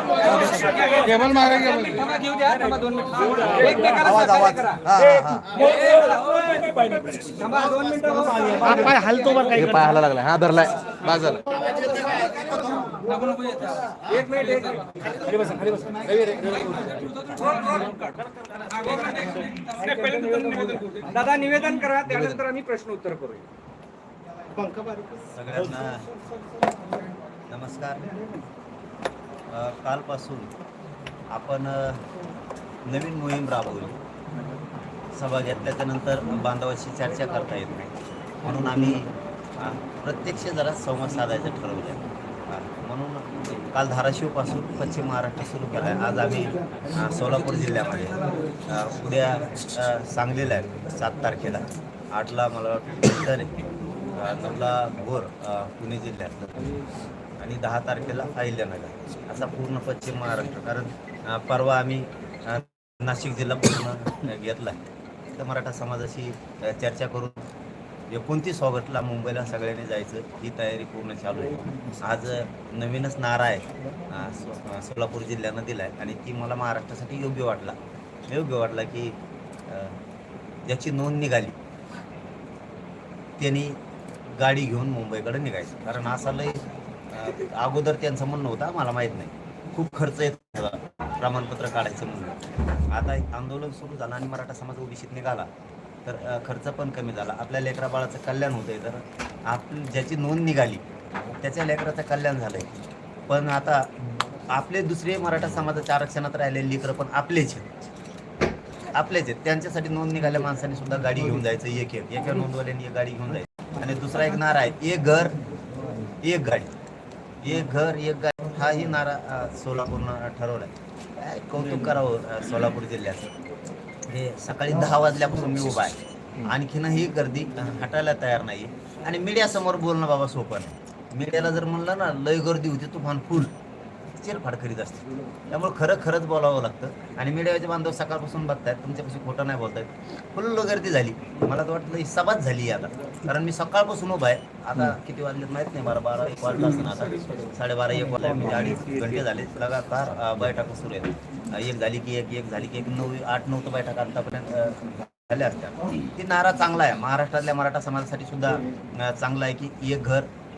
Cable मागे cable घेऊ द्या दोन मिनिटं. हा हा हा पाय हलतो बरं हे पाय लागला. हा धरलाय. बाज नको नको येत. एक मिनिट एक दादा निवेदन करा त्यानंतर आम्ही प्रश्न उत्तर करूया. सगळ्यांना नमस्कार. कालपासून आपण नवीन मोहीम राबवली. सभा घेतल्याच्या नंतर बांधवाशी चर्चा करता येत नाही. म्हणून आम्ही प्रत्यक्ष जरा संवाद साधायचं ठरवलं म्हणून काल धाराशिवपासून पश्चिम महाराष्ट्र सुरू केला आहे आज आम्ही सोलापूर जिल्ह्यामध्ये उद्या सांगलीला आहे. सात तारखेला. आठला मला वाटतं तर नऊला भोर पुणे जिल्ह्यातलं. आणि दहा तारखेला अहिल्यानगर. असा पूर्ण पश्चिम महाराष्ट्र. कारण परवा आम्ही नाशिक जिल्हा पूर्ण घेतला तर मराठा समाजाशी चर्चा करून एकोणतीस ऑगस्टला मुंबईला सगळ्यांनी जायचं. ही तयारी पूर्ण चालू आहे. आज नवीनच नारा आहे. सोलापूर जिल्ह्यानं दिला आहे आणि ती मला महाराष्ट्रासाठी योग्य वाटला. योग्य वाटला की ज्याची नोंद निघाली त्यांनी गाडी घेऊन मुंबईकडे निघायचं. कारण असा लय अगोदर त्यांचं म्हणणं होतं मला माहीत नाही. खूप खर्च येत होता. प्रमाणपत्र काढायचं म्हणून. आता एक आंदोलन सुरू झालं आणि मराठा समाज ओबीसीत निघाला. खर्च पण कमी झाला. आपल्या लेकरा बाळाचं कल्याण होतंय. तर आप ज्याची नोंद निघाली त्याच्या लेकराचं कल्याण झालंय. पण आता आपले दुसरे मराठा समाजाच्या आरक्षणात राहिलेले लेकरं पण आपलेच आहेत. आपलेच आहेत. त्यांच्यासाठी नोंद निघाल्या माणसाने सुद्धा गाडी घेऊन जायचं एक एक. एका नोंदवाल्यांनी एक गाडी घेऊन जायचं. आणि दुसरा एक नारा आहे. एक घर एक गाडी. एक घर एक गाडी. हाही नारा सोलापूरनं ठरवलाय. काय कौतुक करावं सोलापूर जिल्ह्याचं? हे सकाळी दहा वाजल्यापासून मी उभा आहे. आणखीन ही गर्दी हटायला तयार नाही आणि मीडियासमोर बोलणं बाबा सोपं नाही. मीडियाला जर म्हणलं ना लय गर्दी होती तुफान फुल चिरफाड करीत असते. त्यामुळे खरं खरंच बोलावं लागतं. आणि मीडियाचे बांधव सकाळपासून बघतायत तुमच्यापाशी खोटं नाही बोलतायत. फुल्ल गर्दी झाली. मला तर वाटलं ही सभाच झाली आहे आता. कारण मी सकाळपासून उभा आहे. आता किती वाजलेत माहीत नाही बारा बारा एक वाजता असं आता. साडेबारा एक वाजला म्हणजे अडीच घंटे झाले. लगातार बैठका सुरू आहेत एक झाली की एक एक झाली की एक नऊ आठ नऊ तर बैठका आतापर्यंत झाल्या असत्या. ती नारा चांगला आहे. महाराष्ट्रातल्या मराठा समाजासाठी सुद्धा चांगला आहे की एक घर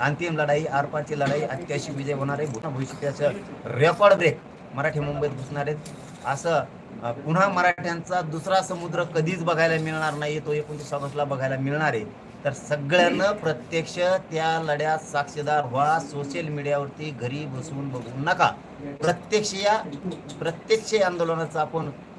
अंतिम लढाई आरपारची लढाई अत्याशी विजय होणार आहे पुन्हा भविष्याचं रेकॉर्ड ब्रेक मराठी मुंबईत घुसणार आहेत. असं पुन्हा मराठ्यांचा दुसरा समुद्र कधीच बघायला मिळणार नाही तो एकोणतीस ऑगस्टला बघायला मिळणार आहे. तर सगळ्यांना प्रत्यक्ष त्या लढ्यात साक्षीदार व्हा सोशल मीडियावरती घरी बसवून बघू नका. प्रत्यक्ष या प्रत्यक्ष आंदोलनाचा आंदोलनाचं आपण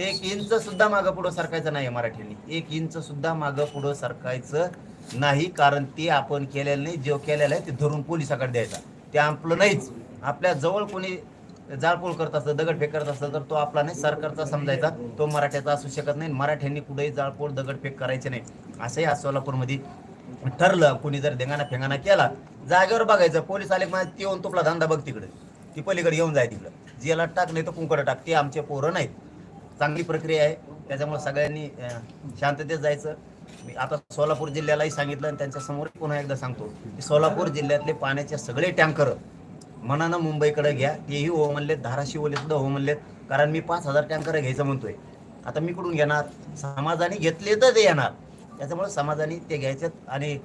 एक इंच सुद्धा मागं पुढं सरकायचं नाही मराठीने. एक इंच सुद्धा मागं पुढं सरकायचं नाही कारण ते आपण केलेलं नाही. जो केलेलं आहे ते धरून पोलिसाकडे द्यायचा. ते आपलं नाहीच. आपल्या जवळ कोणी जाळपोळ करत असतं दगडफेक करत असतं तर तो आपला नाही सरकारचा समजायचा. तो मराठ्याचा असू शकत नाही. मराठ्यांनी कुठेही जाळपोळ दगडफेक करायचे नाही. असंही आज सोलापूरमध्ये ठरलं. कोणी जर देंगाणा फेंगाणा केला जागेवर बघायचं. पोलीस आले म्हणजे ते येऊन तुपला धंदा बघ तिकडे. ती पलीकडे येऊन जाय तिकडं. जेला टाक नाही तर कुंकडं टाक. ते आमचे पोरं नाहीत. चांगली प्रक्रिया आहे. त्याच्यामुळे सगळ्यांनी शांततेत जायचं. मी आता सोलापूर जिल्ह्यालाही सांगितलं आणि त्यांच्यासमोर पुन्हा एकदा सांगतो की सोलापूर जिल्ह्यातले पाण्याचे सगळे टँकर मनानं मुंबईकडे घ्या. तेही हो म्हणलेत धाराशिवले सुद्धा हो म्हणलेत कारण मी पाच हजार टँकर घ्यायचं म्हणतोय. आता मी कुठून घेणार? समाजाने घेतले तर ते येणार. त्याच्यामुळे समाजाने ते घ्यायचेत आणि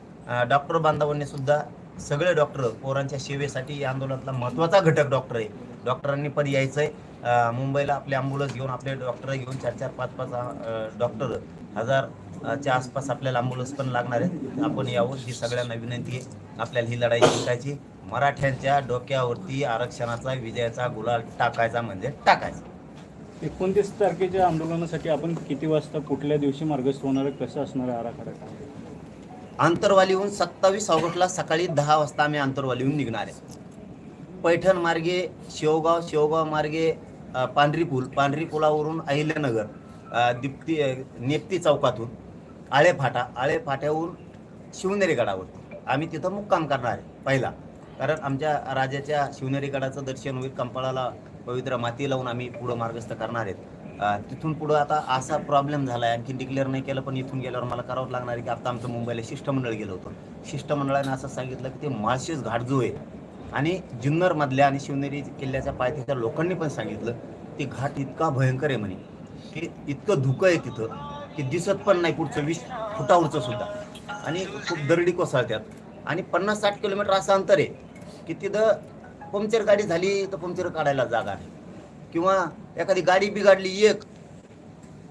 डॉक्टर बांधवांनी सुद्धा सगळे डॉक्टर पोरांच्या सेवेसाठी या आंदोलनातला महत्त्वाचा घटक डॉक्टर आहे. डॉक्टरांनी पण यायचं आहे मुंबईला आपले अँब्युलन्स घेऊन आपले डॉक्टर घेऊन चार चार पाच पाच डॉक्टर हजार अ, च्या आसपास आपल्याला अँब्युलन्स पण लागणार आहेत. आपण यावं. ही सगळ्यांना विनंती आहे. आपल्याला ही लढाई जिंकायची. मराठ्यांच्या डोक्यावरती आरक्षणाचा विजयाचा गुलाल टाकायचा म्हणजे टाकायचा. एकोणतीस तारखेच्या आंदोलनासाठी आपण किती वाजता कुठल्या दिवशी मार्गस्थ होणार आहे? कसं असणार आहे आराखडा? आंतरवालीहून सत्तावीस ऑगस्टला सकाळी दहा वाजता आम्ही आंतरवालीहून निघणार आहे. पैठण मार्गे शेवगाव शेवगाव मार्गे पांढरी पूल पांढरी पुलावरून अहिल्यानगर दिप्ती नेप्ती चौकातून आळे फाटा आळे फाट्याहून शिवनेरी गडावर आम्ही तिथं मुक्काम करणार आहे पहिला. कारण आमच्या राजाच्या शिवनेरी गडाचं दर्शन होईल कंपाळाला पवित्र माती लावून आम्ही पुढं मार्गस्थ करणार आहेत. तिथून पुढं आता असा प्रॉब्लेम झाला आहे आणखी डिक्लेअर नाही केलं पण इथून गेल्यावर मला करावं लागणार आहे की आता आमचं मुंबईला शिष्टमंडळ गेलं होतं. शिष्टमंडळाने असं सांगितलं की ते माळशेज घाट जो आहे आणि जुन्नरमधल्या आणि शिवनेरी किल्ल्याच्या पायथ्याच्या लोकांनी पण सांगितलं की घाट इतका भयंकर आहे म्हणे की इतकं धुकं आहे तिथं की दिसत पण नाही पुढचं वीस फुटावरचं सुद्धा. आणि खूप दरडी कोसळत्यात आणि पन्नास साठ किलोमीटर असं अंतर आहे की तिथं पंक्चर गाडी झाली तर पंक्चर काढायला जागा नाही. किंवा एखादी गाडी बिघडली एक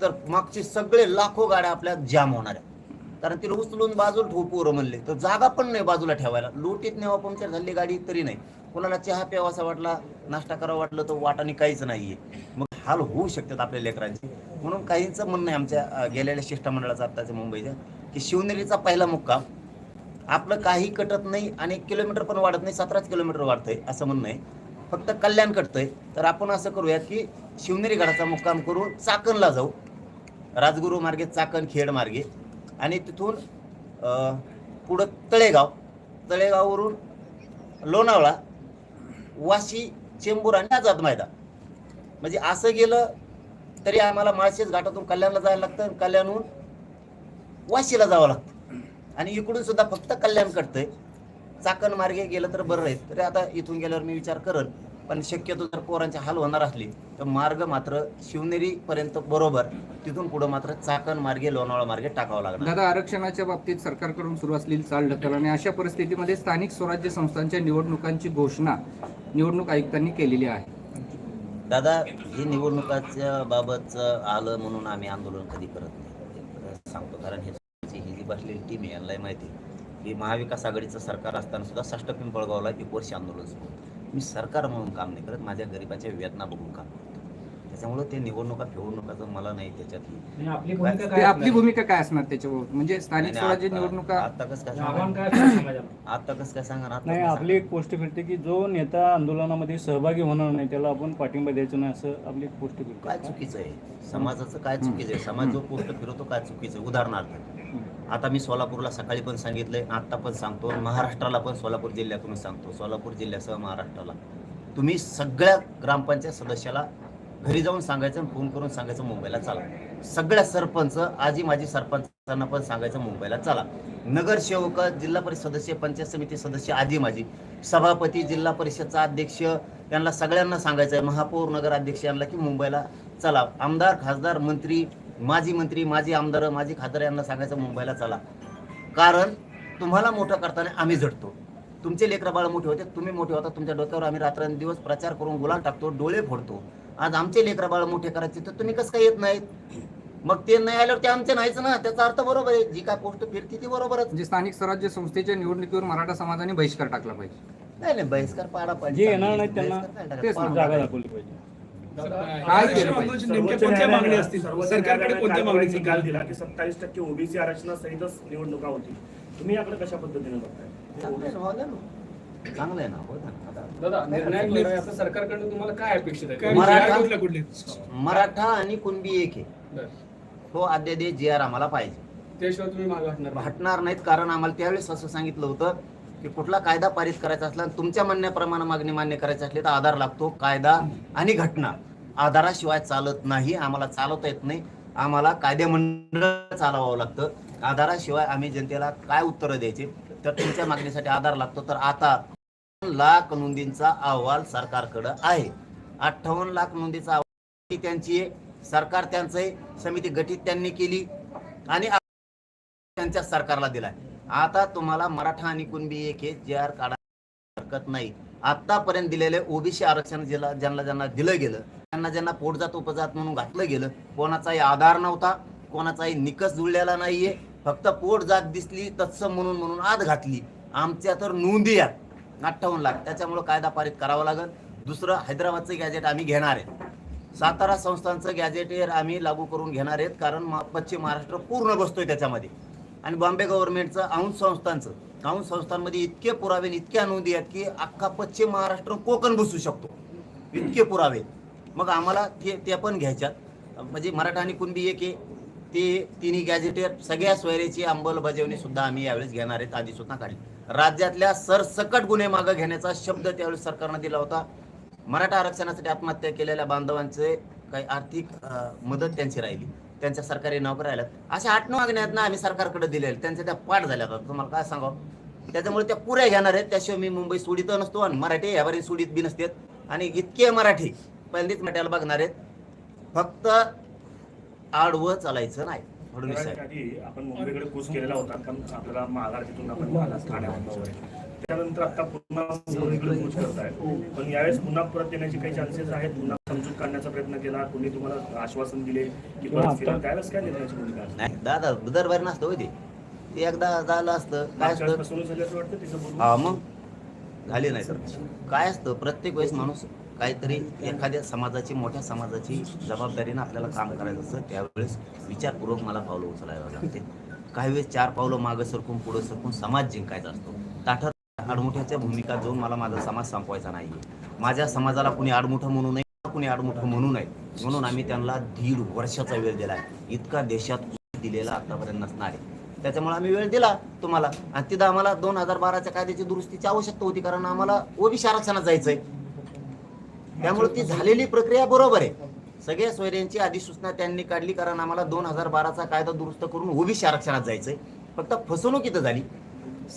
तर मागचे सगळे लाखो गाड्या आपल्या जाम होणार आहेत. कारण तिला उचलून बाजूला ठेवू पोरं म्हणले. तर जागा पण नाही बाजूला ठेवायला. लोटीत नेवा पंक्चर झाली गाडी तरी नाही. कोणाला चहा प्यावासा वाटला नाश्ता करावा वाटलं तर वाटाने काहीच नाहीये. मग हाल होऊ शकतात आपल्या लेकरांचे. म्हणून काहींचं म्हणणं आहे आमच्या गेलेल्या शिष्टमंडळाचं आत्ताच्या मुंबईच्या की शिवनेरीचा पहिला मुक्काम आपलं काही कटत नाही आणि किलोमीटर पण वाढत नाही सतराच किलोमीटर वाढतंय असं म्हणणं आहे. फक्त कल्याण कटतंय. तर आपण असं करूयात की शिवनेरी गडाचा मुक्काम करून चाकणला जाऊ. राजगुरू मार्गे चाकण खेड मार्गे. आणि तिथून पुढं तळेगाव. तळेगाववरून लोणावळा वाशी चेंबूर आणि आझाद मैदान. म्हणजे असं गेलं तरी आम्हाला माळशेज घाटातून कल्याणला जायला लागतं कल्याणहून वाशीला जावं लागतं. आणि इकडून सुद्धा फक्त कल्याण करतंय चाकण मार्गे गेलं तर बरं राहील. तरी आता इथून गेल्यावर मी विचार करल पण शक्यतो जर पोरांचे हाल होणार असली तर मार्ग मात्र शिवनेरी पर्यंत बरोबर तिथून पुढं मात्र चाकण मार्गे लोणावळा मार्गे टाकावं लागणार. दादा आरक्षणाच्या बाबतीत सरकारकडून सुरू असलेली चाल ढकल आणि अशा परिस्थितीमध्ये स्थानिक स्वराज्य संस्थांच्या निवडणुकांची घोषणा निवडणूक आयुक्तांनी केलेली आहे. दादा हे निवडणुकाच्या बाबतचं आलं म्हणून आम्ही आंदोलन कधी करत नाही. सांगतो कारण हे ही जी बसलेली टीम आहे यांनाही माहिती की महाविकास आघाडीचं सरकार असताना सुद्धा साष्ट पिंपळगावला एक वर्ष आंदोलन सुरू होतं. मी सरकार म्हणून काम नाही करत माझ्या गरिबाच्या वेदना बघून काम करतो. त्याच्यामुळे ते निवडणुका निवडणुकाचं मला नाही त्याच्यात आपली भूमिका ते काय आपली भूमिका काय असणार त्याच्यावर? म्हणजे स्थानिक नाही, स्वराज्य निवडणुका आता कसं काय सांगा काय असेल समाजाला? आता कसं काय सांगा नाही आपली एक पोस्ट फिरते की जो नेता आंदोलनामध्ये सहभागी होणार नाही त्याला आपण पाठिंबा द्यायचं नाही असं आपली एक पोस्ट काय चुकीचं आहे? समाजाचं काय चुकीचं आहे? समाज जो पोस्ट फिरवतो काय चुकीचं आहे? उदाहरणार्थ. आता मी सोलापूरला सकाळी पण सांगितलं आहे आत्ता पण सांगतो. महाराष्ट्राला पण सोलापूर जिल्ह्यातून सांगतो. सोलापूर जिल्ह्यासह महाराष्ट्राला. तुम्ही सगळ्या ग्रामपंचायत सदस्याला घरी जाऊन सांगायचं आणि फोन करून सांगायचं मुंबईला चला. सगळ्या सरपंच आजी माझी सरपंचांना पण सांगायचं मुंबईला चला. नगरसेवक जिल्हा परिषद सदस्य पंचायत समिती सदस्य आजी माझी सभापती जिल्हा परिषदचा अध्यक्ष यांना सगळ्यांना सांगायचं आहे महापौर नगराध्यक्ष यांना की मुंबईला चला. आमदार खासदार मंत्री माजी मंत्री माजी आमदार माजी खासदार यांना सांगायचं मुंबईला चला. कारण तुम्हाला मोठं करताना आम्ही झटतो तुमचे लेकरं बाळ मोठे होते तुम्ही मोठे होता तुमच्या डोक्यावर आम्ही रात्रंदिवस प्रचार करून गुलाल टाकतो डोळे फोडतो. आज आमचे लेकरं बाळ मोठे करायचे तर तुम्ही कसं काय येत नाहीत? मग ते नाही आल्यावर ते आमचे नाहीच ना त्याचा अर्थ बरोबर आहे. जी काय पोस्ट फिरती ती बरोबरच. म्हणजे स्थानिक स्वराज्य संस्थेच्या निवडणुकीवर मराठा समाजाने बहिष्कार टाकला पाहिजे. नाही नाही बहिष्कार पाडा पाहिजे. येणार नाहीत त्यांना पाहिजे. काय कोणत्या मागणी असतील? सरकारकडे कोणत्या मागणीचा निकाल दिला? की सत्तावीस टक्के ओबीसी आरक्षणासहितच निवडणुका होती तुम्ही याकडे कशा पद्धतीने बघताय? चांगलं आहे ना, हो. ना हो. दादा सरकारकडून तुम्हाला काय अपेक्षित आहे? मराठा- कुठल्या कुठले मराठा आणि कुणबी एक आहे. तो अध्यादेश जे आर आम्हाला पाहिजे. त्याशिवाय तुम्ही मागे हटणार नाही. हटणार नाहीत कारण आम्हाला त्यावेळेस असं सांगितलं होतं की कुठला कायदा पारित करायचा असला तुमच्या म्हणण्याप्रमाणे मागणी मान्य करायची असली तर आधार लागतो कायदा आणि घटना. आधाराशिवाय चालत नाही आम्हाला चालवता येत नाही. आम्हाला कायदेमंडळ चालवावं लागतं. आधाराशिवाय आम्ही जनतेला काय उत्तरं द्यायची? तर तुमच्या मागणीसाठी आधार लागतो. तर आता लाख नोंदींचा अहवाल सरकारकडं आहे. अठ्ठावन्न लाख नोंदीचा अहवाल त्यांची सरकार त्यांचं समिती गठीत त्यांनी केली आणि त्यांच्या सरकारला दिलाय. आता तुम्हाला मराठा आणि कुणबी एक हे जे आर काढा हरकत नाही. आतापर्यंत दिलेले ओबीसी आरक्षण ज्याला ज्यांना ज्यांना दिलं गेलं त्यांना ज्यांना पोटजात उपजात म्हणून घातलं गेलं कोणाचाही आधार नव्हता कोणाचाही निकष जुळलेला नाहीये. फक्त पोट जात दिसली तत्सम म्हणून म्हणून आत घातली. आमच्या तर नोंदी आहेत. अठ्ठावन्न लाख. त्याच्यामुळं कायदा पारित करावा लागेल. दुसरं हैदराबादचं गॅजेट आम्ही घेणार आहे. सातारा संस्थांचं गॅजेट आम्ही लागू करून घेणार आहेत कारण पश्चिम महाराष्ट्र पूर्ण बसतोय त्याच्यामध्ये. आणि बॉम्बे गव्हर्नमेंटचं औंध संस्थांचं. औंध संस्थांमध्ये इतके पुरावे इतके इतक्या नोंदी आहेत की अख्खा पश्चिम महाराष्ट्र कोकण बसू शकतो. इतके पुरावे. मग आम्हाला ते ते पण घ्यायच्यात. म्हणजे मराठा आणि कुणबी एक आहे. ते तिन्ही गॅजेटेर सगळ्या सोयरेची अंमलबजावणी सुद्धा आम्ही यावेळेस घेणार आहेत. आधी सुद्धा काढली. राज्यातल्या सरसकट गुन्हे मागं घेण्याचा शब्द त्यावेळेस सरकारनं दिला होता. मराठा आरक्षणासाठी आत्महत्या केलेल्या बांधवांचे काही आर्थिक मदत त्यांची राहिली. त्यांच्या सरकारी नोकऱ्या आल्या अशा आठ नऊ मागण्या आहेत ना आम्ही सरकारकडे दिलेल्या त्यांच्या त्या पाठ झाल्या आता. तुम्हाला काय सांगावं? त्याच्यामुळे त्या पुऱ्या घेणार आहेत. त्याशिवाय मी मुंबई सोडित नसतो आणि मराठी यावरही सुडीत बी नसतात आणि इतके मराठी पहिल्यांदाच मटायला बघणार आहेत. फक्त आडवं चालायचं नाही. आधी आपण मुंबईकडे कूच केलेला होता. पण आपल्याला महाराष्ट्रातून आपण आला ठाण्यावर वगैरे त्यानंतर आता पुन्हा मुंबईकडे करताय पण यावेळेस पुन्हा परत येण्याचे काही चान्सेस आहेत? पुन्हा काढण्याचा प्रयत्न केला कोणी तुम्हाला आश्वासन दिले की परत फिरा त्यावेळेस काय निर्णयाची भूमिका? नाही दादा दरबार नसतं होय ते. ते एकदा झालं असतं काय मागच्या वेळेस असतं फसवणूक झाली असं वाटतं तिचं बोलणं? हा मग? झाली नाही. तर काय असतं प्रत्येक वेळेस माणूस काहीतरी एखाद्या समाजाची मोठ्या समाजाची जबाबदारीनं आपल्याला काम करायचं असतं त्यावेळेस विचारपूर्वक मला पावलं उचलायला लागते. काही वेळेस चार पावलं मागं सरकून पुढं सरकून समाज जिंकायचा असतो. ताठर आडमुठ्याच्या भूमिका घेऊन मला माझा समाज संपवायचा नाहीये. माझ्या समाजाला कुणी आडमुठं म्हणू नये. कुणी आडमुठं म्हणू नये म्हणून आम्ही त्यांना दीड वर्षाचा वेळ दिला इतका देशात दिलेला आतापर्यंत नसणार आहे. त्याच्यामुळे आम्ही वेळ दिला तुम्हाला. आणि तिथं आम्हाला दोन हजार बाराच्या कायद्याची दुरुस्तीची आवश्यकता होती कारण आम्हाला ओबीसी आरक्षणात जायचंय. त्यामुळे ती झालेली प्रक्रिया बरोबर आहे. सगळ्या सोयऱ्यांची अधिसूचना त्यांनी काढली कारण आम्हाला दोन हजार बाराचा कायदा दुरुस्त करून ओबीसी आरक्षणात जायचंय. फक्त फसवणूक इथं झाली.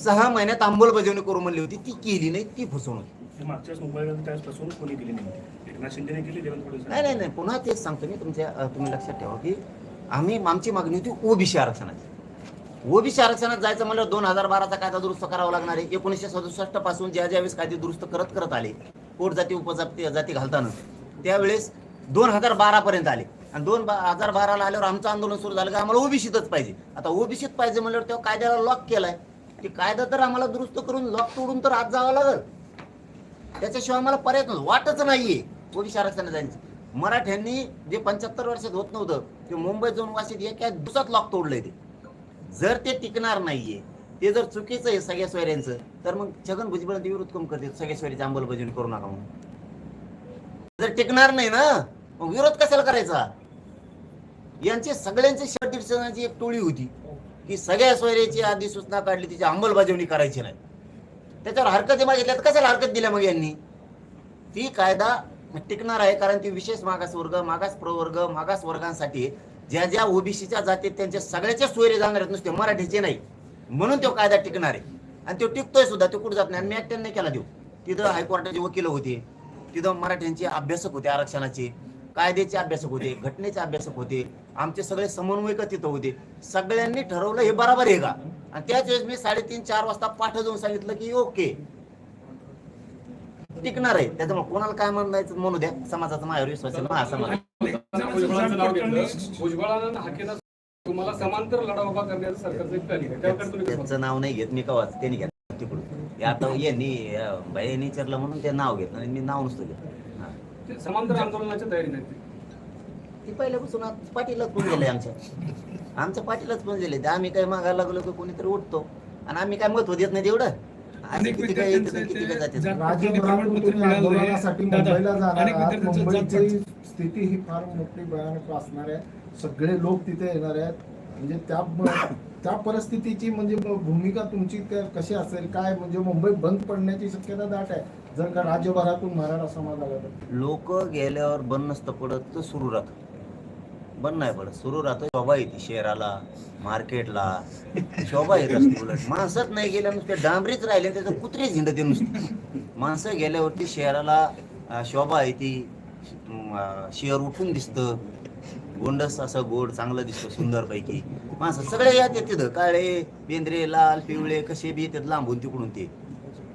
सहा महिन्यात अंमलबजावणी करू म्हणली होती. ती केली नाही ती फसवणूक. मागच्या वेळेस त्यावेळेस फसवणूक कोणी केली नाही एकनाथ शिंदेने केली देवेंद्र नाही नाही नाही पुन्हा तेच सांगतो मी तुमच्या तुम्ही लक्षात ठेवा की आम्ही आमची मागणी होती ओबीसी आरक्षणाची. ओबीसी आरक्षणात जायचं म्हणलं दोन हजार बाराचा कायदा दुरुस्त करावा लागणार आहे. एकोणीसशे सदुसष्टपासून ज्या ज्यावेळेस कायदे दुरुस्त करत करत आले पोट जाती उपजाती जाती घालताना त्यावेळेस दोन हजार बारा पर्यंत आले. आणि दोन बा- हजार बाराला आल्यावर आमचं आंदोलन सुरू झालं की आम्हाला ओबीसीतच पाहिजे. आता ओबीसीत पाहिजे म्हणल्यावर तेव्हा कायद्याला लॉक केलाय. की कायदा तर आम्हाला दुरुस्त करून लॉक तोडून तर आज जावं लागल. त्याच्याशिवाय आम्हाला पर्याय नव्हतं वाटच नाहीये. ओडिशा आरक्षण जायचं. मराठ्यांनी जे पंच्याहत्तर वर्षात होत नव्हतं ते मुंबईत जाऊन वाशीत एका दिवसात लॉक तोडलंय ते. जर ते टिकणार नाहीये ते जर चुकीचं आहे सगळ्या सोयऱ्यांचं तर मग छगन भुजबळ विरोध कम करते सगळ्या सोयरीची अंमलबजावणी करू नका म्हणून. जर टिकणार नाही ना मग विरोध कशाला करायचा? यांचे सगळ्यांचे शर्ट दिवसांची एक टोळी होती की सगळ्या सोयऱ्याची आधी सूचना काढली तिची अंमलबजावणी करायची नाही. त्याच्यावर हरकत मागितल्या कशाला हरकत दिल्या मग यांनी? ती कायदा टिकणार आहे कारण ती विशेष मागास वर्ग मागास प्रवर्ग मागास वर्गांसाठी ज्या ज्या ओबीसीच्या जातीत त्यांच्या सगळ्याच्या सोयरे जाणार आहेत नुसते मराठीचे नाही. म्हणून तो कायदा टिकणार आहे. आणि तो टिकतोय सुद्धा तो कुठं जात नाही. आणि मी ऍक्टर नाही केला देऊ. तिथं हायकोर्टाचे वकील होते. तिथं मराठ्यांचे अभ्यासक होते आरक्षणाचे. कायद्याचे अभ्यासक होते घटनेचे अभ्यासक होते. आमचे सगळे समन्वयक तिथं होते. सगळ्यांनी ठरवलं हे बरोबर आहे का? आणि त्याच वेळेस मी साडेतीन चार वाजता पाठ जाऊन सांगितलं की ओके. टिकणार आहे. त्याच्यामुळे कोणाला काय म्हणायचं म्हणू द्या. समाजाचा माझ्यावर विश्वास आहे महासमाज भुजबळांचं नाव घेतलं. भुजबळांना हाकेला तुम्हाला समांतर लढा उभा करण्याचं सरकारचं एक प्लॅनिंग आहे. त्यावर तुम्ही काय त्यांचं नाव नाही घेत. मी कवाच त्यांनी घेतलं. तिकडून. हे आता यांनी अं, बाईंनी विचारलं म्हणून ते नाव घेतलं. आणि मी नाव नुसतं घेतलं. हा. म्हणता? समांतर आंदोलनाच्या तयारीत आहेत ते. ती पहिल्यापासून आज पाठीलाच पण गेले आमच्या. आमच्या पाठीलाच पण गेले ते आम्ही काय मागायला लागलो की कोणीतरी उठतो. आणि आम्ही काय महत्त्व देत नाही तेवढं आंदोलनासाठी मुंबईला जाणार आहात. मुंबईची स्थिती ही फार मोठी भयानक असणार आहे. सगळे लोक तिथे येणार आहेत. म्हणजे त्या त्या परिस्थितीची म्हणजे भूमिका तुमची कशी असेल? काय? म्हणजे मुंबई बंद पडण्याची शक्यता दाट आहे. जर का राज्यभरातून मराठा समाज आला तर. लोक गेल्यावर बंद नसतं पडत तर सुरू राहतं बंद नाही पडत. सुरू राहतो. शोभा येते शहराला मार्केटला. शोभा येत असते उलट. माणसंच नाही गेल्या नुसते डांबरीच राहिले त्याचं कुत्रेच हिंडते नुसते. माणसं गेल्यावरती शहराला शोभा येते. अं, शहर उठून दिसतं. गोंडस असं गोड चांगलं दिसतं सुंदरपैकी. माणसं सगळे यात तिथं. काळे बेंद्रे लाल पिवळे कसे बी येतात लांबून तिकडून ते.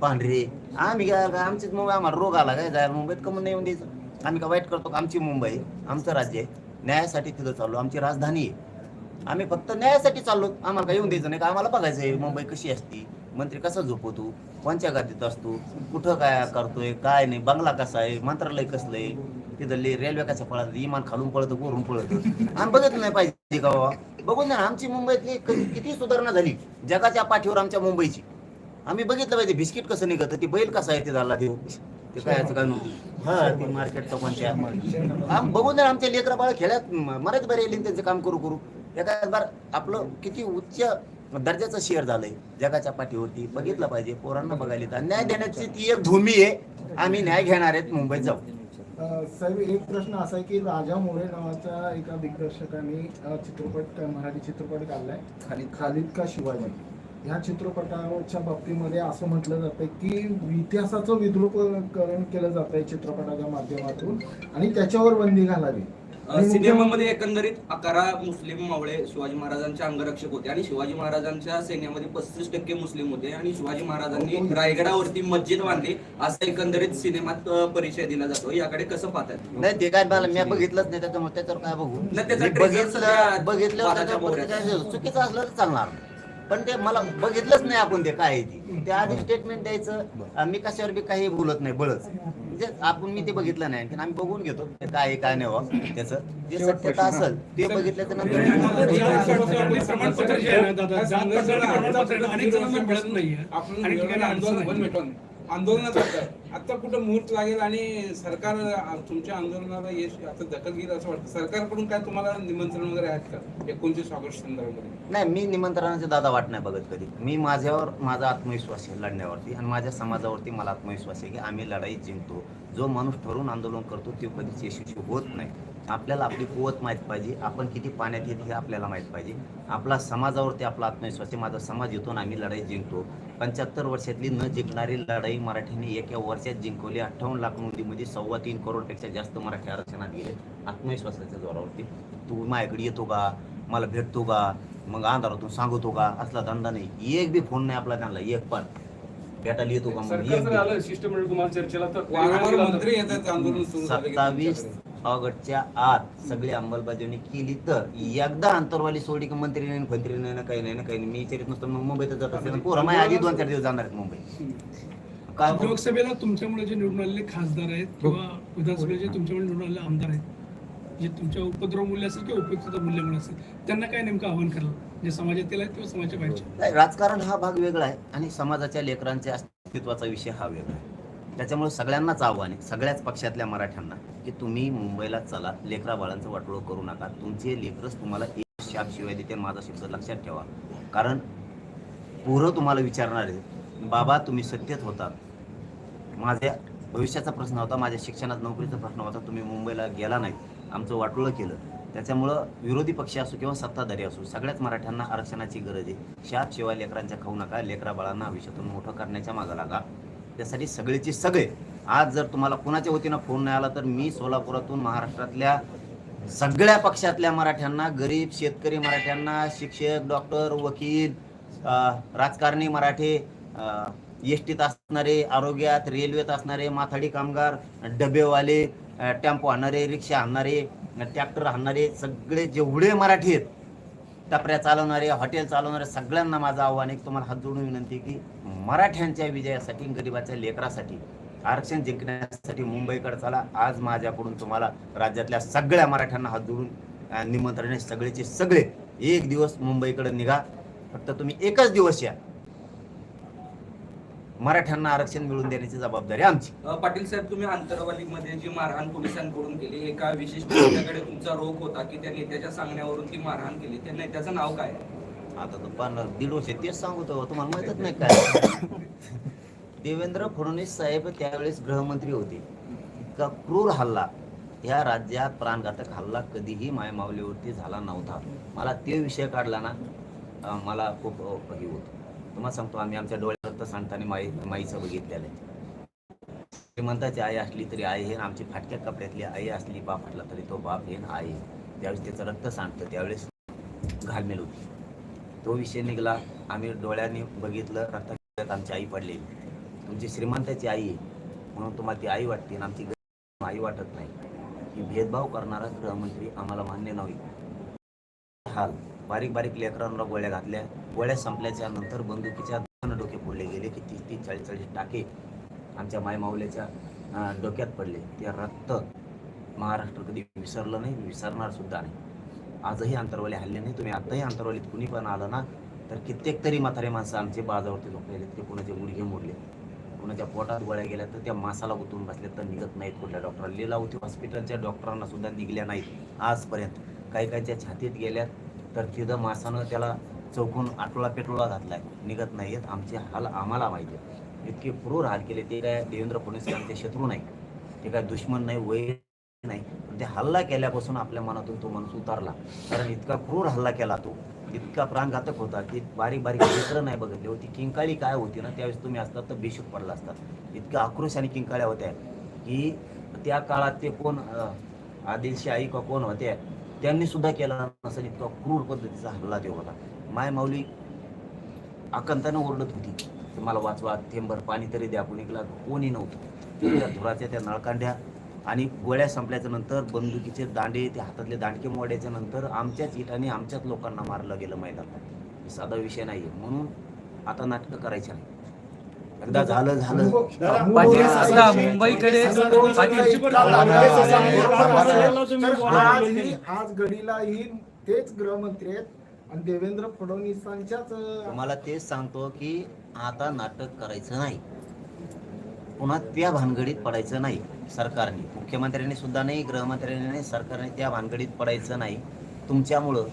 पांढरे. आम्ही काय काय आमचीच मुंबई आम्हाला रोग आला काय जायला मुंबईत कमून नाही येऊन द्यायचं? आम्ही का वाईट करतो का? आमची मुंबई. आमचं राज्य आहे. न्यायासाठी तिथं चाललो. आमची राजधानी आहे. आम्ही फक्त न्यायासाठी चाललो. आम्हाला काय येऊन द्यायचं नाही का? आम्हाला बघायचं आहे मुंबई कशी असती? मंत्री कसा झोपवतो कोणत्या गादीत असतो? कुठं काय करतोय? काय नाही? बंगला कसा आहे? मंत्रालय कसलं आहे? तिथं रेल्वे कसं पळत इमान खालून पळतं वरून पळतं? आम्ही बघितलं नाही पाहिजे का बाबा? बघून ना आमची मुंबईतली किती सुधारणा झाली. जगाच्या पाठीवर आमच्या मुंबईची. आम्ही बघितलं पाहिजे बिस्किट कसं निघतं? ती बैल कसा आहे ते झाला ते. ते काय याचं काय नव्हतं हा ती मार्केट आम बघून ना, आमच्या लेकरा बाळ खेळ्यात मराठी बरे येईल त्यांचं काम करू करू. एका बार आपलं किती उच्च दर्जाचं शेअर झालंय जगाच्या पाठीवरती बघितलं पाहिजे पोरांना बघायला. न्याय देण्याची ती एक भूमी आहे. आम्ही न्याय घेणार आहेत मुंबईत जाऊ. साहेब एक प्रश्न असा आहे की राजा मोरे नावाच्या एका दिग्दर्शकाने चित्रपट मराठी चित्रपट काढलाय. खाली खालिद का शिवाजी? ह्या चित्रपटाच्या बाबतीमध्ये असं म्हटलं जातं की इतिहासाचं विद्रुपकरण केलं जात आहे चित्रपटाच्या माध्यमातून आणि त्याच्यावर बंदी घालावी. सिनेमामध्ये एकंदरीत अकरा मुस्लिम मावळे शिवाजी महाराजांचे अंगरक्षक होते आणि शिवाजी महाराजांच्या सैन्यामध्ये पस्तीस टक्के मुस्लिम होते आणि शिवाजी महाराजांनी रायगडावरती मस्जिद बांधली असं एकंदरीत सिनेमात परिचय दिला जातो. याकडे कसं पाहतात नाही ते काय मला मी बघितलंच नाही त्याच्यामुळे त्याच्यावर काय बघू? नाही, त्याचा बघितलं चुकीचं असलं तर चालणार. पण ते मला बघितलंच नाही आपण ते काय आहे ती. त्या आधी स्टेटमेंट द्यायचं मी कशावर बी काही बोलत नाही बळच. म्हणजे आपण मी ते बघितलं नाही आणखी आम्ही बघून घेतो ते काय आहे काय नाही व्हा त्याचं जे सत्यता असेल ते बघितल्याच्या नंतर प्रमाणपत्र जे आहे ना दादा, जात पडताळणी प्रमाणपत्र अनेक जणांना मिळत नाहीये. आपण आहे. आंदोलनात होतं आता कुठं मुहूर्त लागेल आणि सरकार तुमच्या आंदोलनाला यश आता दखल घेईल असं वाटतं. सरकारकडून काय तुम्हाला निमंत्रण वगैरे आहेत का? एकोणतीस ऑगस्ट संदर्भामध्ये. नाही मी निमंत्रणाचे दादा वाट नाही बघत कधी. मी माझ्यावर माझा आत्मविश्वास आहे लढण्यावरती आणि माझ्या समाजावरती मला आत्मविश्वास आहे की आम्ही लढाई जिंकतो. जो माणूस ठरवून आंदोलन करतो तो कधीच यशस्वी होत नाही. आपल्याला आपली कुवत माहीत पाहिजे. आपण किती पाण्यात येते हे आपल्याला माहीत पाहिजे. आपला समाजावरती आपला आत्मविश्वास आहे. माझा समाज येतो आणि आम्ही लढाई जिंकतो. पंच्याहत्तर वर्षातली न जिंकणारी लढाई मराठीने एका वर्षात जिंकवली. अठ्ठावन्न लाख नोंदीमध्ये सव्वा तीन करोडपेक्षा जास्त मराठी आरक्षणात गेले. आत्मविश्वासाच्या जोरावरती. तू माझ्याकडे येतो का? मला भेटतो का? मग अंधारातून सांगतो का? असला धंदा नाही. एक बी फोन नाही आपला त्यांना. एक पण. भेटायला येतो का मग? सत्तावीस. ऑगस्टच्या आत सगळी अंमलबजावणी केली तर एकदा अंतरवाली सोडी की मंत्री नाही फंत्री नाही ना काही नाही ना काही नाही. मी विचारित नसतो मग मुंबईत जात असेल. पोरं माझ्या आधी दोन चार दिवस जाणार आहेत मुंबई. काय करू? लोकसभेला तुमच्यामुळे जे निवडून आलेले खासदार आहेत किंवा विधानसभेला जे तुमच्यामुळे निवडून आलेले आमदार आहेत जे तुमच्या उपद्रव मूल्य असेल किंवा उपयुक्तता मूल्यामुळे असेल त्यांना काय नेमकं आव्हान कराल? जे समाजातील आहेत किंवा समाजाच्या बाहेरचे नाही, राजकारण हा भाग वेगळा आहे आणि समाजाच्या लेकरांच्या अस्तित्वाचा विषय हा वेगळा आहे. त्याच्यामुळे सगळ्यांनाच आव्हान आहे सगळ्याच पक्षातल्या मराठ्यांना की तुम्ही मुंबईला चला लेकरा बाळांचं वाटोळं करू नका. तुमचे लेकरच तुम्हाला एक शाप शिवाय देते माझा शब्द लक्षात ठेवा. कारण पोरं तुम्हाला विचारणार आहे बाबा तुम्ही सत्यत होता. माझ्या भविष्याचा प्रश्न होता माझ्या शिक्षणात नोकरीचा प्रश्न होता तुम्ही मुंबईला गेला नाही आमचं वाटोळं केलं. त्याच्यामुळं विरोधी पक्ष असो किंवा सत्ताधारी असो सगळ्याच मराठ्यांना आरक्षणाची गरज आहे. शाप शिवाय लेकरांच्या खाऊ नका लेकरा बाळांना आयुष्यातून मोठं करण्याच्या मागं लागा. त्यासाठी सगळेचे सगळे. आज जर तुम्हाला कुणाच्या वतीनं फोन नाही आला तर मी सोलापुरातून महाराष्ट्रातल्या सगळ्या पक्षातल्या मराठ्यांना गरीब शेतकरी मराठ्यांना शिक्षक डॉक्टर वकील राजकारणी मराठे एस टीत असणारे आरोग्यात रेल्वेत असणारे माथाडी कामगार डबेवाले टेम्पो आणणारे रिक्षा आणणारे ट्रॅक्टर आणणारे सगळे जेवढे मराठी आहेत टपऱ्या चालवणारे हॉटेल चालवणारे सगळ्यांना माझं आव्हान एक तुम्हाला हात जोडून विनंती की मराठ्यांच्या विजयासाठी गरिबाच्या लेकरासाठी आरक्षण जिंकण्यासाठी मुंबईकडे चला. आज माझ्याकडून तुम्हाला राज्यातल्या सगळ्या मराठ्यांना हात जोडून निमंत्रणे निमंत्रण सगळेचे सगळे एक दिवस मुंबईकडे निघा. फक्त तुम्ही एकच दिवस या. मराठ्यांना आरक्षण मिळवून देण्याची जबाबदारी आमची. पाटील साहेब तुम्ही आंतरवालीमध्ये जी मारहाण पोलिसांकडून केली एका विशिष्ट नेत्याकडे तुमचा रोख होता की त्या नेत्याच्या सांगण्यावरून ती मारहाण केली? त्या नेत्याचं नाव काय आहे? आता तर पण दीड वर्ष तेच सांगतो तुम्हाला माहितच नाही काय. देवेंद्र फडणवीस साहेब त्यावेळेस गृहमंत्री होते. इतका क्रूर हल्ला. ह्या राज्यात प्राणघातक हल्ला कधीही मायमावलीवरती झाला नव्हता. मला ते विषय काढला ना मला खूप हे होतं. तुम्हाला सांगतो आम्ही आमच्या डोळ्यात सांगताना माई माईचं बघितलेलं आहे. श्रीमंताची आई असली तरी आई हे आमची फाटक्या कपड्यातली आई असली बाप म्हटला तरी तो बाप हे आई त्यावेळेस ज्यावेळेस त्याचं रक्त सांडतं त्यावेळेस घालमेल होती. तो विषय निघाला आम्ही डोळ्यांनी बघितलं रक्तात आमची आई पडलेली तुमची श्रीमंताची आई आहे म्हणून तुम्हाला ती आई वाटते आणि आमची आई वाटत नाही. की भेदभाव करणारा गृहमंत्री आम्हाला मान्य नव्हे. हाल. बारीक बारीक लेकरांना गोळ्या घातल्या. गोळ्या संपल्याच्या नंतर बंदुकीच्या दोन डोके गेले की तीस तीस चाळीस चाळीस टाके आमच्या मायमाऊल्याच्या डोक्यात पडले. ते रक्त महाराष्ट्र कधी विसरलं नाही विसरणार सुद्धा नाही. आजही अंतरवाली हल्ले नाही. तुम्ही आताही अंतरवालीत कुणी पण आलं ना तर कित्येक तरी म्हातारे माणसं आमचे बाजावरती झोपलेले ते कुणाचे गुडघे मोडले. कुणाच्या पोटात गोळ्या गेल्या तर त्या मासाला गुतून बसले तर निघत नाहीत कुठल्या डॉक्टर लिलावती हॉस्पिटलच्या डॉक्टरांना सुद्धा निघल्या नाहीत आजपर्यंत. काही काहीच्या छातीत गेल्यात तर तिथं मासानं त्याला चौकून आटोळा पेटोळा घातलाय. निघत नाही आहेत आमचे हाल आम्हाला माहिती आहे. इतके क्रूर हाल केले. ते काय देवेंद्र फडणवीस आमचे शत्रू नाही ते काय दुश्मन नाही वय नाही. पण ते हल्ला केल्यापासून आपल्या मनातून तो माणूस उतारला. कारण इतका क्रूर हल्ला केला तो. इतका प्राणघातक होता की बारीक बारीक चित्र नाही बघितली होती. किंकाळी काय होती ना त्यावेळेस तुम्ही असतात तर बेशूक पडला असतात. इतक्या आक्रोश आणि किंकाळ्या होत्या. की त्या काळात ते कोण आदिलशाही का कोण होते त्यांनी सुद्धा केला नसेल इतका क्रूर पद्धतीचा हल्ला देवाला होता माय माऊली आकंतानं ओरडत होती. की मला वाचवा थेंबर पाणी तरी द्या. कुणीकला कोणी नव्हतं. त्या धुराच्या त्या नळकांड्या आणि गोळ्या संपल्याच्या नंतर बंदुकीचे दांडे ते हातातले दांडके मोड्याच्या नंतर आमच्याच इटाने आमच्याच लोकांना मारलं गेलं मैदानात. साधा विषय नाही म्हणून आता नाटकं करायची नाही. एकदा झालं झालं. पाटील, आता मुंबईकडे आज ही- आज घडीला ही तेच गृहमंत्री आहेत. आणि देवेंद्र फडणवीसांच्याच तुम्हाला तेच सांगतो की आता नाटक करायचं नाही. पुन्हा त्या भानगडीत पडायचं नाही सरकारने. मुख्यमंत्र्यांनी सुद्धा नाही गृहमंत्र्यांनी नाही सरकारने त्या भानगडीत पडायचं नाही. तुमच्यामुळं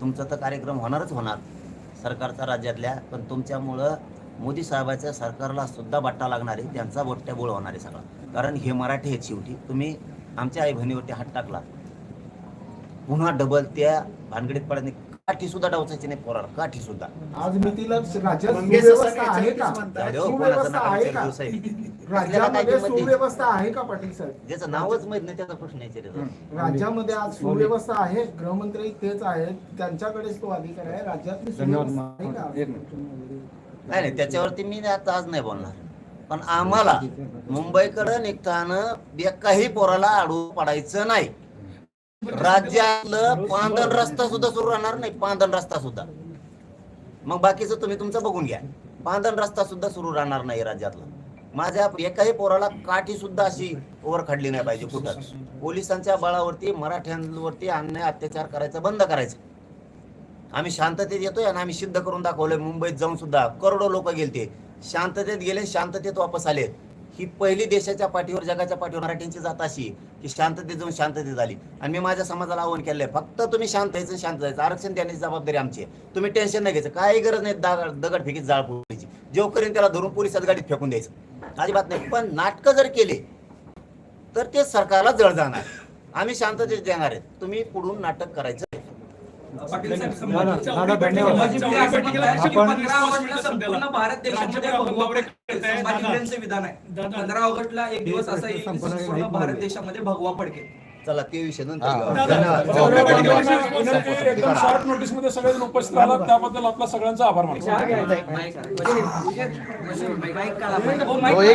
तुमचा तर कार्यक्रम होणारच होणार सरकारचा राज्यातल्या पण तुमच्यामुळं मोदी साहेबाच्या सरकारला सुद्धा बट्टा लागणार आहे त्यांचा बोट्ट्याबोळ होणार आहे सगळा. कारण हे मराठी आहेत शेवटी. तुम्ही आमच्या आई बहिणीवरती हात टाकला. पुन्हा डबल त्या भानगडीत पडत नाही. काठी सुद्धा डावचायची नाही पोराला. काठी सुद्धा. आज मितीला राज्यात सुव्यवस्था आहे का? सुव्यवस्था आहे आहे. राज्यामध्ये सुव्यवस्था आहे पाटील साहेब? ज्याचं नावच माहीत नाही त्याचा प्रश्न आहे. राज्यामध्ये आज सुव्यवस्था आहे. गृहमंत्री तेच आहेत. त्यांच्याकडेच तो अधिकार आहे. राज्यातली सुव्यवस्था आहे का. नाही नाही त्याच्यावरती मी आता आज नाही बोलणार. पण आम्हाला मुंबईकडे निघताना एकाही पोराला आडू पडायचं नाही. राज्यातलं पांधन रस्ता सुद्धा सुरू राहणार नाही पांधन रस्ता सुद्धा. मग बाकीचं तुम्ही तुमचं बघून घ्या. पांधन रस्ता सुद्धा सुरू राहणार नाही राज्यातला. माझ्या एकाही पोराला काठी सुद्धा अशी ओवर खडली नाही पाहिजे कुठं पोलिसांच्या बळावरती मराठ्यांवरती अन्याय अत्याचार करायचा बंद करायचं. आम्ही शांततेत येतोय आणि आम्ही सिद्ध करून दाखवलंय. मुंबईत जाऊन सुद्धा करोडो लोक गेलते. शांततेत गेले शांततेत वापस आले ही पहिली देशाच्या पाठीवर जगाच्या पाठीवर मराठींची जात अशी की शांततेत जाऊन शांततेत आली. आणि मी माझ्या समाजाला आव्हान केलंय फक्त तुम्ही शांत यायचं शांत जायचं आरक्षण देण्याची जबाबदारी आमची आहे. तुम्ही टेन्शन नाही घ्यायचं. काही गरज नाही दगड दगड फेकीत जाळ पुरायची जेवकरीन त्याला धरून पोलिसात गाडीत फेकून द्यायचं. अजिबात नाही. पण नाटकं जर केले तर ते सरकारला जळ जाणार. आम्ही शांततेत देणार आहेत. तुम्ही पुढून नाटक करायचं विधान आहे दादा. पंधरा ऑगस्टला एक दिवस असा येईल भारत देशामध्ये भगवा पडके चला ते विषय हा. एकदम शॉर्ट नोटीसमध्ये सगळे उपस्थित राहिला त्याबद्दल आपला सगळ्यांचा आभार मानतो हो हे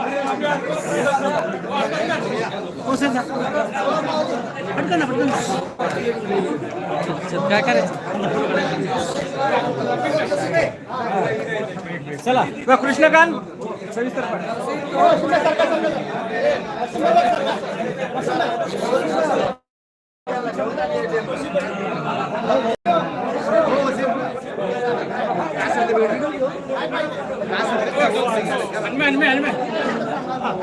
काय कोणाला चला कृष्णकांत सविस्तर पाठ. हनुमान, हनुमान.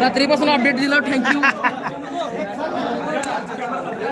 रात्रीपासून अपडेट दिला थँक्यू